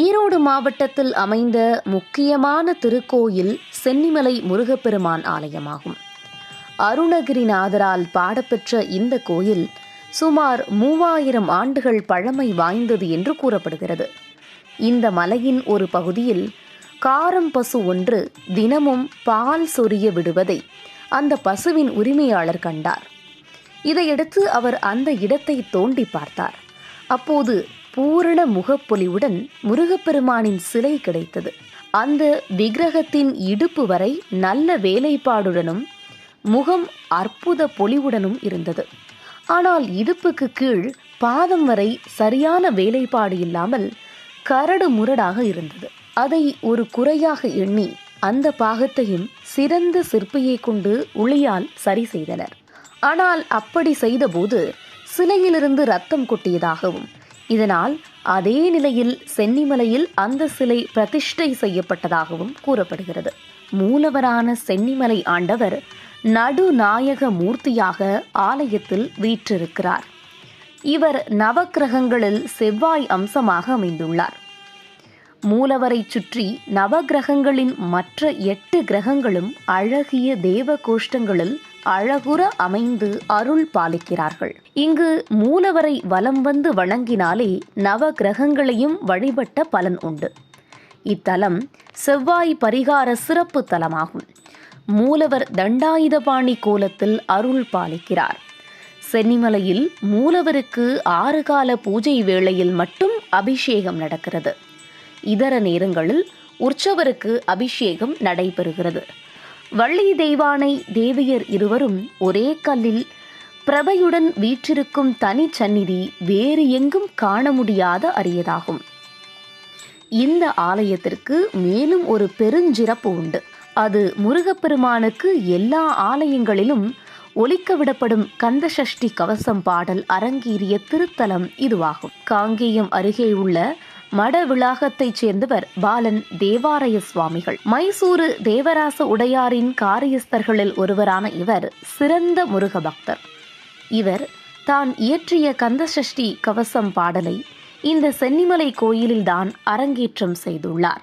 ஈரோடு மாவட்டத்தில் அமைந்த முக்கியமான திருக்கோயில் சென்னிமலை முருகப்பெருமான் ஆலயமாகும். அருணகிரிநாதரால் பாடப்பெற்ற இந்த கோயில் சுமார் மூவாயிரம் ஆண்டுகள் பழமை வாய்ந்தது என்று கூறப்படுகிறது. இந்த மலையின் ஒரு பகுதியில் காரம் பசு ஒன்று தினமும் பால் சொரிய விடுவதை அந்த பசுவின் உரிமையாளர் கண்டார். இதையடுத்து அவர் அந்த இடத்தை தோண்டி பார்த்தார். அப்போது பூரண முகப்பொலிவுடன் முருகப்பெருமானின் சிலை கிடைத்தது. அந்த விக்கிரகத்தின் இடுப்பு வரை நல்ல வேலைப்பாடுடனும் முகம் அற்புத பொலிவுடனும் இருந்தது. ஆனால் இடுப்புக்கு கீழ் பாதம் வரை சரியான வேலைப்பாடு இல்லாமல் கரடு முரடாக இருந்தது. அதை ஒரு குறையாக எண்ணி அந்த பாகத்தையும் சிறந்த சிற்பியை கொண்டு உளியால் சரி செய்தனர். ஆனால் அப்படி செய்தபோது சிலையிலிருந்து ரத்தம் கொட்டியதாகவும் இதனால் அதே நிலையில் சென்னிமலையில் அந்த சிலை பிரதிஷ்டை செய்யப்பட்டதாகவும் கூறப்படுகிறது. மூலவரான சென்னிமலை ஆண்டவர் நடுநாயக மூர்த்தியாக ஆலயத்தில் வீற்றிருக்கிறார். இவர் நவக்கிரகங்களில் செவ்வாய் அம்சமாக அமைந்துள்ளார். மூலவரை சுற்றி நவகிரகங்களின் மற்ற எட்டு கிரகங்களும் அழகிய தேவ கோஷ்டங்களில் அழகுற அமைந்து அருள் பாலிக்கிறார்கள். இங்கு மூலவரை வலம் வந்து வணங்கினாலே நவ கிரகங்களையும் வழிபட்ட பலன் உண்டு. இத்தலம் செவ்வாய் பரிகார சிறப்பு தலமாகும். மூலவர் தண்டாயுதபாணி கோலத்தில் அருள் பாலிக்கிறார். சென்னிமலையில் மூலவருக்கு ஆறு கால பூஜை வேளையில் மட்டும் அபிஷேகம் நடக்கிறது. இதர நேரங்களில் உற்சவருக்கு அபிஷேகம் நடைபெறுகிறது. வள்ளி தெய்வானை தேவியர் இருவரும் ஒரே கல்லில் பிரபையுடன் வீற்றிருக்கும் தனி சந்நிதி வேறு எங்கும் காண முடியாத அரியதாகும். இந்த ஆலயத்திற்கு மேலும் ஒரு பெருஞ்சிறப்பு உண்டு. அது முருகப்பெருமானுக்கு எல்லா ஆலயங்களிலும் ஒலிக்க விடப்படும் கந்தசஷ்டி கவசம் பாடல் அரங்கேறிய திருத்தலம் இதுவாகும். காங்கேயம் அருகே உள்ள மட விளாகத்தைச் சேர்ந்தவர் பாலன் தேவாலய சுவாமிகள். மைசூரு தேவராச உடையாரின் காரியஸ்தர்களில் ஒருவரான இவர் சிறந்த முருக பக்தர் இவர் தான் இயற்றிய கந்தசஷ்டி கவசம் பாடலை இந்த சென்னிமலை கோயிலில்தான் அரங்கேற்றம் செய்துள்ளார்.